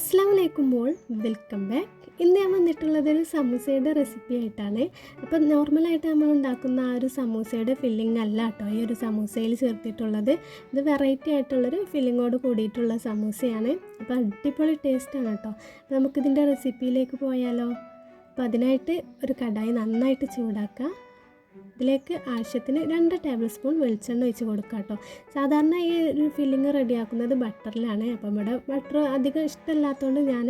അസ്സാം മോൾ. Welcome back. ഇന്ന് ഞാൻ വന്നിട്ടുള്ളത് ഒരു സമൂസയുടെ റെസിപ്പി ആയിട്ടാണ്. അപ്പം നോർമലായിട്ട് നമ്മൾ ഉണ്ടാക്കുന്ന ആ ഒരു സമൂസയുടെ ഫില്ലിംഗ് അല്ല കേട്ടോ ഈ ഒരു സമൂസയിൽ ചേർത്തിട്ടുള്ളത്. ഇത് വെറൈറ്റി ആയിട്ടുള്ളൊരു ഫില്ലിങ്ങോട് കൂടിയിട്ടുള്ള സമൂസയാണ്. അപ്പോൾ അടിപൊളി ടേസ്റ്റാണ് കേട്ടോ. നമുക്കിതിന്റെ റെസിപ്പിയിലേക്ക് പോയാലോ? അപ്പോൾ അതിനായിട്ട് ഒരു കടായി നന്നായിട്ട് ചൂടാക്കുക ഇതിലേക്ക് ആവശ്യത്തിന് രണ്ട് ടേബിൾ സ്പൂൺ വെളിച്ചെണ്ണ ഒഴിച്ച് കൊടുക്കുക കേട്ടോ. സാധാരണ ഈ ഒരു ഫില്ലിങ് റെഡിയാക്കുന്നത് ബട്ടറിലാണ്. അപ്പം ഇവിടെ ബട്ടർ അധികം ഇഷ്ടമില്ലാത്തതുകൊണ്ട് ഞാൻ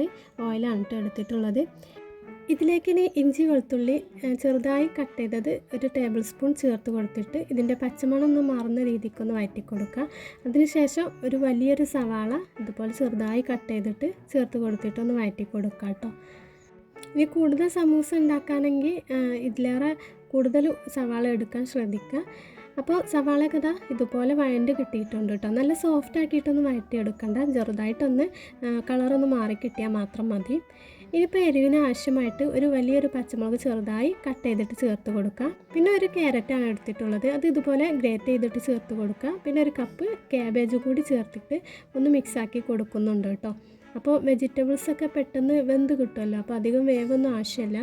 ഓയിലാണ് കേട്ടോ എടുത്തിട്ടുള്ളത്. ഇതിലേക്ക് ഇനി ഇഞ്ചി വെളുത്തുള്ളി ചെറുതായി കട്ട് ചെയ്തത് ഒരു ടേബിൾ സ്പൂൺ ചേർത്ത് കൊടുത്തിട്ട് ഇതിന്റെ പച്ചമണം ഒന്ന് മാറുന്ന രീതിക്കൊന്ന് വഴറ്റി കൊടുക്കുക അതിനുശേഷം ഒരു വലിയൊരു സവാള ഇതുപോലെ ചെറുതായി കട്ട് ചെയ്തിട്ട് ചേർത്ത് കൊടുത്തിട്ട് ഒന്ന് വഴറ്റി കൊടുക്കുക കേട്ടോ. ഇനി കൂടുതൽ സമൂസ ഉണ്ടാക്കാനെങ്കിൽ ഇതിലേറെ കൂടുതൽ സവാള എടുക്കാൻ ശ്രദ്ധിക്കുക. അപ്പോൾ സവാളയൊക്കെ ഇതാ ഇതുപോലെ വഴണ്ട് കിട്ടിയിട്ടുണ്ട് കേട്ടോ. നല്ല സോഫ്റ്റ് ആക്കിയിട്ടൊന്ന് വഴറ്റിയെടുക്കണ്ട. ചെറുതായിട്ടൊന്ന് കളറൊന്ന് മാറി കിട്ടിയാൽ മാത്രം മതി. ഇനിയിപ്പോൾ എരിവിന് ആവശ്യമായിട്ട് ഒരു വലിയൊരു പച്ചമുളക് ചെറുതായി കട്ട് ചെയ്തിട്ട് ചേർത്ത് കൊടുക്കുക. പിന്നെ ഒരു ക്യാരറ്റാണ് എടുത്തിട്ടുള്ളത്. അത് ഇതുപോലെ ഗ്രേറ്റ് ചെയ്തിട്ട് ചേർത്ത് കൊടുക്കുക. പിന്നെ ഒരു കപ്പ് ക്യാബേജ് കൂടി ചേർത്തിട്ട് ഒന്ന് മിക്സാക്കി കൊടുക്കുന്നുണ്ട് കേട്ടോ. അപ്പോൾ വെജിറ്റബിൾസൊക്കെ പെട്ടെന്ന് വെന്ത് കിട്ടുമല്ലോ. അപ്പോൾ അധികം വേവൊന്നും ആവശ്യമില്ല.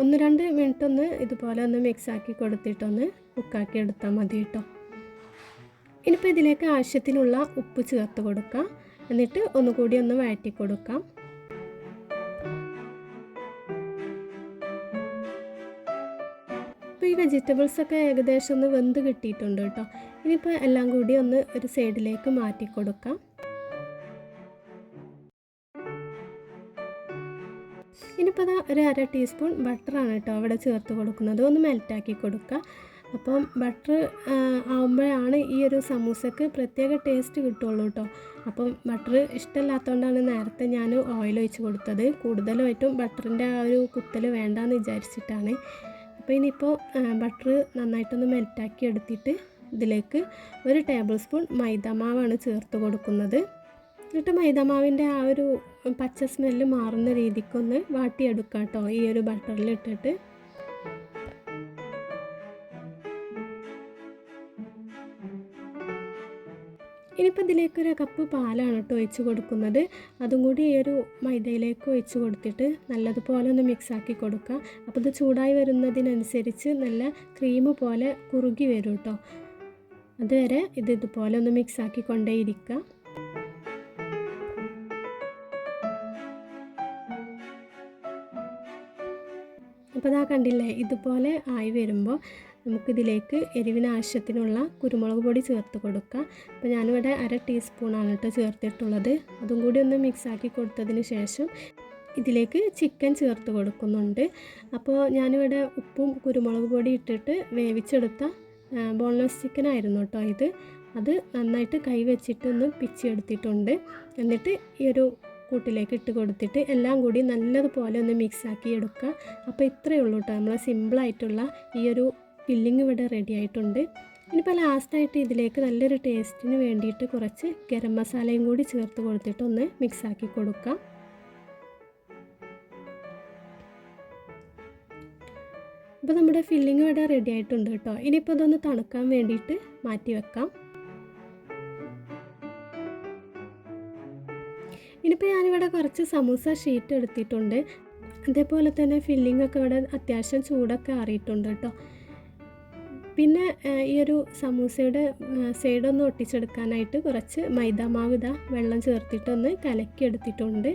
ഒന്ന് രണ്ട് മിനിറ്റ് ഒന്ന് ഇതുപോലെ ഒന്ന് മിക്സ് ആക്കി കൊടുത്തിട്ടൊന്ന് കുക്കാക്കി എടുത്താൽ മതി കേട്ടോ. ഇനിയിപ്പോൾ ഇതിലേക്ക് ആവശ്യത്തിനുള്ള ഉപ്പ് ചേർത്ത് കൊടുക്കാം. എന്നിട്ട് ഒന്നുകൂടി ഒന്ന് വഴറ്റി കൊടുക്കാം. ഇപ്പോൾ ഈ വെജിറ്റബിൾസ് ഒക്കെ ഏകദേശം ഒന്ന് വെന്ത് കിട്ടിയിട്ടുണ്ട് കേട്ടോ. ഇനിയിപ്പോൾ എല്ലാം കൂടി ഒന്ന് ഒരു സൈഡിലേക്ക് മാറ്റി കൊടുക്കാം. ഇനിയിപ്പോൾ അതാ ഒരു അര ടീസ്പൂൺ ബട്ടറാണ് കേട്ടോ അവിടെ ചേർത്ത് കൊടുക്കുന്നത്. ഒന്ന് മെൽറ്റാക്കി കൊടുക്കുക. അപ്പം ബട്ടർ ആകുമ്പോഴാണ് ഈ ഒരു സമൂസക്ക് പ്രത്യേക ടേസ്റ്റ് കിട്ടുള്ളൂ കേട്ടോ. അപ്പം ബട്ടർ ഇഷ്ടമല്ലാത്തതുകൊണ്ടാണ് നേരത്തെ ഞാൻ ഓയിൽ ഒഴിച്ച് കൊടുത്തത്. കൂടുതലായിട്ടും ബട്ടറിന്റെ ആ ഒരു കുത്തൽ വേണ്ടാന്ന് വിചാരിച്ചിട്ടാണ്. അപ്പോൾ ഇനിയിപ്പോൾ ബട്ടർ നന്നായിട്ടൊന്ന് മെൽറ്റാക്കി എടുത്തിട്ട് ഇതിലേക്ക് ഒരു ടേബിൾ സ്പൂൺ മൈദ മാവാണ് ചേർത്ത് കൊടുക്കുന്നത്. എന്നിട്ട് മൈദമാവിന്റെ ആ ഒരു പച്ച സ്മെല്ല് മാറുന്ന രീതിക്കൊന്ന് വാട്ടിയെടുക്കാം കേട്ടോ ഈ ഒരു ബട്ടറിൽ ഇട്ടിട്ട്. ഇനിയിപ്പോൾ ഇതിലേക്ക് ഒരു കപ്പ് പാലാണ് കേട്ടോ ഒഴിച്ച് കൊടുക്കുന്നത്. അതും കൂടി ഈ ഒരു മൈദയിലേക്ക് ഒഴിച്ച് കൊടുത്തിട്ട് നല്ലതുപോലെ ഒന്ന് മിക്സാക്കി കൊടുക്കുക അപ്പോൾ ഇത് ചൂടായി വരുന്നതിനനുസരിച്ച് നല്ല ക്രീം പോലെ കുറുകി വരും കേട്ടോ. അതുവരെ ഇത് ഇതുപോലെ ഒന്ന് മിക്സാക്കി കൊണ്ടേയിരിക്കുക അപ്പോൾ ഇതാ കണ്ടില്ലേ? ഇതുപോലെ ആയി വരുമ്പോൾ നമുക്കിതിലേക്ക് എരിവിന് ആവശ്യത്തിനുള്ള കുരുമുളക് പൊടി ചേർത്ത് കൊടുക്കുക അപ്പോൾ ഞാനിവിടെ അര ടീസ്പൂണാണ് കേട്ടോ ചേർത്തിട്ടുള്ളത്. അതും കൂടി ഒന്ന് മിക്സാക്കി കൊടുത്തതിന് ശേഷം ഇതിലേക്ക് ചിക്കൻ ചേർത്ത് കൊടുക്കുന്നുണ്ട്. അപ്പോൾ ഞാനിവിടെ ഉപ്പും കുരുമുളക് പൊടി ഇട്ടിട്ട് വേവിച്ചെടുത്ത ബോൺലെസ് ചിക്കൻ ആയിരുന്നു കേട്ടോ ഇത്. അത് നന്നായിട്ട് കൈ വെച്ചിട്ട് ഒന്ന് പിച്ചെടുത്തിട്ടുണ്ട് എന്നിട്ട് ഈ ഒരു കൂട്ടിലേക്ക് ഇട്ട് കൊടുത്തിട്ട് എല്ലാം കൂടി നല്ലതുപോലെ ഒന്ന് മിക്സ് ആക്കി എടുക്കുക. അപ്പോൾ ഇത്രയേ ഉള്ളൂ കേട്ടോ. നമ്മൾ സിമ്പിളായിട്ടുള്ള ഈ ഒരു ഫില്ലിങ് ഇവിടെ റെഡി ആയിട്ടുണ്ട്. ഇനിയിപ്പോൾ ലാസ്റ്റായിട്ട് ഇതിലേക്ക് നല്ലൊരു ടേസ്റ്റിന് വേണ്ടിയിട്ട് കുറച്ച് ഗരം മസാലയും കൂടി ചേർത്ത് കൊടുത്തിട്ട് ഒന്ന് മിക്സ് ആക്കി കൊടുക്കാം അപ്പോൾ നമ്മുടെ ഫില്ലിങ് ഇവിടെ റെഡി ആയിട്ടുണ്ട് കേട്ടോ. ഇനിയിപ്പോൾ അതൊന്ന് തണുക്കാൻ വേണ്ടിയിട്ട് മാറ്റി വെക്കാം. ഇനിയിപ്പോൾ ഞാനിവിടെ കുറച്ച് സമൂസ ഷീറ്റ് എടുത്തിട്ടുണ്ട്. അതേപോലെ തന്നെ ഫില്ലിംഗ് ഒക്കെ ഇവിടെ അത്യാവശ്യം ചൂടൊക്കെ ആറിയിട്ടുണ്ട് കേട്ടോ. പിന്നെ ഈ ഒരു സമൂസയുടെ സൈഡൊന്ന് ഒട്ടിച്ചെടുക്കാനായിട്ട് കുറച്ച് മൈദാമാവ് ഇതാ വെള്ളം ചേർത്തിട്ടൊന്ന് കലക്കി എടുത്തിട്ടുണ്ട്.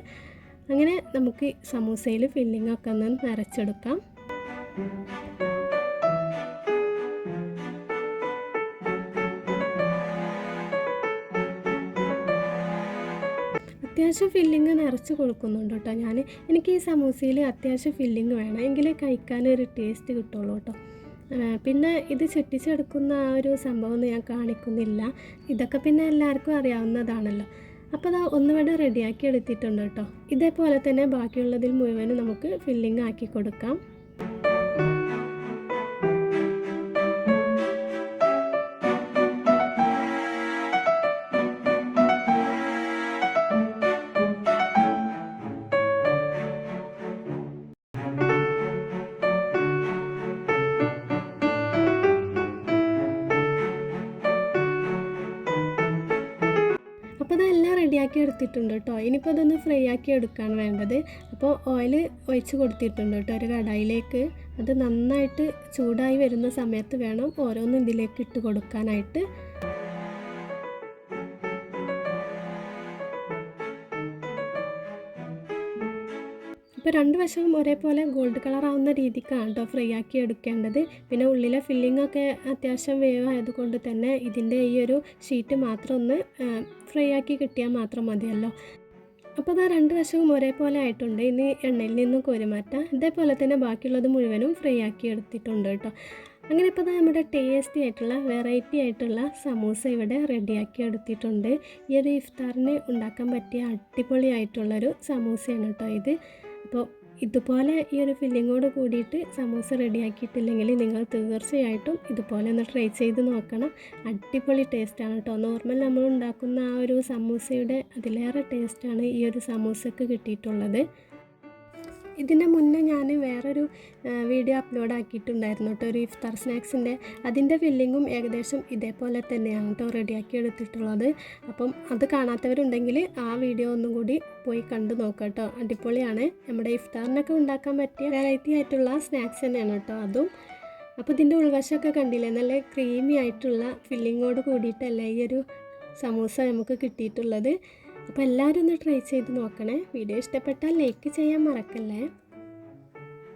അങ്ങനെ നമുക്ക് സമൂസയിൽ ഫില്ലിംഗ് ഒക്കെ ഒന്ന് നിറച്ചെടുക്കാം. അത്യാവശ്യം ഫില്ലിങ് നിറച്ച് കൊടുക്കുന്നുണ്ട് കേട്ടോ. ഞാൻ എനിക്ക് ഈ സമൂസയിൽ അത്യാവശ്യം ഫില്ലിങ് വേണം. എങ്കിലേ കഴിക്കാനൊരു ടേസ്റ്റ് കിട്ടുള്ളൂ കേട്ടോ. പിന്നെ ഇത് ചെട്ടിച്ചെടുക്കുന്ന ആ ഒരു സംഭവം ഞാൻ കാണിക്കുന്നില്ല. ഇതൊക്കെ പിന്നെ എല്ലാവർക്കും അറിയാവുന്നതാണല്ലോ. അപ്പോൾ അതാ ഒന്നുകൂടെ റെഡിയാക്കി എടുത്തിട്ടുണ്ട് കേട്ടോ. ഇതേപോലെ തന്നെ ബാക്കിയുള്ളതിൽ മുഴുവനും നമുക്ക് ഫില്ലിങ് ആക്കി കൊടുക്കാം. റെഡിയാക്കി എടുത്തിട്ടുണ്ട് കേട്ടോ. ഇനിയിപ്പോൾ അതൊന്ന് ഫ്രൈ ആക്കി എടുക്കുകയാണ് വേണ്ടത്. അപ്പോൾ ഓയിൽ ഒഴിച്ച് കൊടുത്തിട്ടുണ്ട് കേട്ടോ ഒരു കടായിലേക്ക്. അത് നന്നായിട്ട് ചൂടായി വരുന്ന സമയത്ത് വേണം ഓരോന്നും ഇതിലേക്ക് ഇട്ട് കൊടുക്കാനായിട്ട്. ഇപ്പോൾ രണ്ട് വശവും ഒരേപോലെ ഗോൾഡ് കളർ ആവുന്ന രീതിക്കാണ് കേട്ടോ ഫ്രൈ ആക്കി എടുക്കേണ്ടത്. പിന്നെ ഉള്ളിലെ ഫില്ലിംഗ് ഒക്കെ അത്യാവശ്യം വേവ് ആയതുകൊണ്ട് തന്നെ ഇതിന്റെ ഈ ഒരു ഷീറ്റ് മാത്രം ഒന്ന് ഫ്രൈ ആക്കി കിട്ടിയാൽ മാത്രം മതിയല്ലോ. അപ്പോൾ അതാ രണ്ട് വശവും ഒരേപോലെ ആയിട്ടുണ്ട്. ഇനി എണ്ണയിൽ നിന്നും കോരിമാറ്റാം. ഇതേപോലെ തന്നെ ബാക്കിയുള്ളത് മുഴുവനും ഫ്രൈ ആക്കി എടുത്തിട്ടുണ്ട് കേട്ടോ. അങ്ങനെ ഇപ്പോൾ നമ്മുടെ ടേസ്റ്റി ആയിട്ടുള്ള വെറൈറ്റി ആയിട്ടുള്ള സമൂസ ഇവിടെ റെഡിയാക്കി എടുത്തിട്ടുണ്ട്. ഈ ഒരു ഇഫ്താറിന് ഉണ്ടാക്കാൻ പറ്റിയ അടിപൊളിയായിട്ടുള്ളൊരു സമൂസയാണ് കേട്ടോ ഇത്. അപ്പോൾ ഇതുപോലെ ഈ ഒരു ഫില്ലിങ്ങോട് കൂടിയിട്ട് സമോസ റെഡിയാക്കിയിട്ടില്ലെങ്കിൽ നിങ്ങൾ തീർച്ചയായിട്ടും ഇതുപോലെ ഒന്ന് ട്രൈ ചെയ്ത് നോക്കണം. അടിപൊളി ടേസ്റ്റാണ് കേട്ടോ. നോർമൽ നമ്മൾ ഉണ്ടാക്കുന്ന ആ ഒരു സമൂസയുടെ അതിലേറെ ടേസ്റ്റാണ് ഈ ഒരു സമൂസക്ക് കിട്ടിയിട്ടുള്ളത്. ഇതിന്റെ മുന്നേ ഞാൻ വേറൊരു വീഡിയോ അപ്ലോഡ് ആക്കിയിട്ടുണ്ടായിരുന്നു കേട്ടോ ഒരു ഇഫ്താർ സ്നാക്സിന്റെ അതിന്റെ ഫില്ലിങ്ങും ഏകദേശം ഇതേപോലെ തന്നെയാണ് കേട്ടോ റെഡിയാക്കി എടുത്തിട്ടുള്ളത്. അപ്പം അത് കാണാത്തവരുണ്ടെങ്കിൽ ആ വീഡിയോ ഒന്നും കൂടി പോയി കണ്ടു നോക്കാം കേട്ടോ. അടിപൊളിയാണ്. നമ്മുടെ ഇഫ്താറിനൊക്കെ ഉണ്ടാക്കാൻ പറ്റിയ വെറൈറ്റി ആയിട്ടുള്ള സ്നാക്സ് തന്നെയാണ് കേട്ടോ അതും. അപ്പോൾ ഇതിന്റെ ഉൾവശമൊക്കെ കണ്ടില്ലേ നല്ല ക്രീമി ആയിട്ടുള്ള ഫില്ലിങ്ങോട് കൂടിയിട്ടല്ലേ ഈ ഒരു സമൂസ നമുക്ക് കിട്ടിയിട്ടുള്ളത്. അപ്പോൾ എല്ലാവരും ഒന്ന് ട്രൈ ചെയ്ത് നോക്കണേ. വീഡിയോ ഇഷ്ടപ്പെട്ടാൽ ലൈക്ക് ചെയ്യാൻ മറക്കല്ലേ?